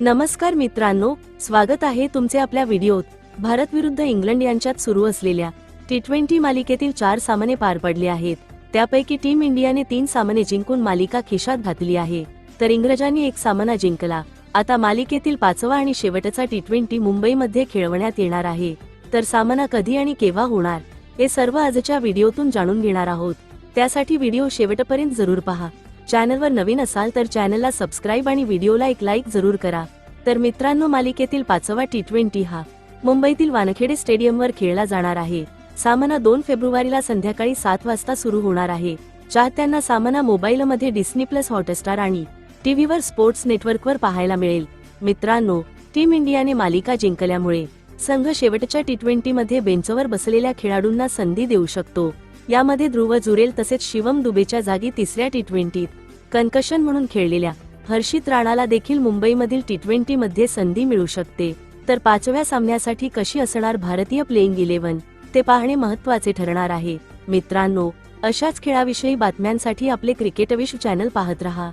नमस्कार मित्रांनो स्वागत आहे तुमचे आपल्या व्हिडिओत. भारत विरुद्ध इंग्लंड यांच्यात सुरू असलेल्या टी ट्वेंटी मालिकेतील चार सामने पार पडले आहेत. त्यापैकी टीम इंडियाने तीन सामने जिंकून मालिका खिशात घातली आहे. तर इंग्रजांनी एक सामना जिंकला. आता मालिकेतील पाचवा आणि शेवटचा टी ट्वेंटी मुंबईमध्ये खेळवण्यात येणार आहे. तर सामना कधी आणि केव्हा होणार हे सर्व आजच्या व्हिडिओतून जाणून घेणार आहोत. त्यासाठी व्हिडिओ शेवटपर्यंत जरूर पहा. चॅनलवर नवीन असाल तर चॅनलला सबस्क्राईब आणि व्हिडिओला एक लाईक जरूर करा. तर मित्रांनो मालिकेतील पाचवा टी ट्वेंटी हा मुंबईतील वानखेडे स्टेडियमवर खेळला जाणार आहे. सामना दोन फेब्रुवारीला संध्याकाळी सात वाजता सुरू होणार आहे. चाहत्यांना सामना मोबाईलमध्ये डिस्नी प्लस हॉटस्टार आणि टीव्हीवर स्पोर्ट्स नेटवर्कवर पाहायला मिळेल. मित्रांनो टीम इंडियाने मालिका जिंकल्यामुळे संघ शेवटच्या टी ट्वेंटी मध्ये बेंचवर बसलेल्या खेळाडूंना संधी देऊ शकतो. यामध्ये ध्रुव जुरेल तसेच शिवम दुबेच्या जागी तिसऱ्या टी ट्वेंटीत कन्कशन म्हणून खेळलेल्या हर्षित राणाला देखील मुंबईमधील टी ट्वेंटी मध्ये संधी मिळू शकते. तर पाचव्या सामन्यासाठी कशी असणार भारतीय प्लेइंग इलेव्हन ते पाहणे महत्त्वाचे ठरणार आहे. मित्रांनो अशाच खेळाविषयी बातम्यांसाठी आपले क्रिकेटविश चॅनल पाहत रहा.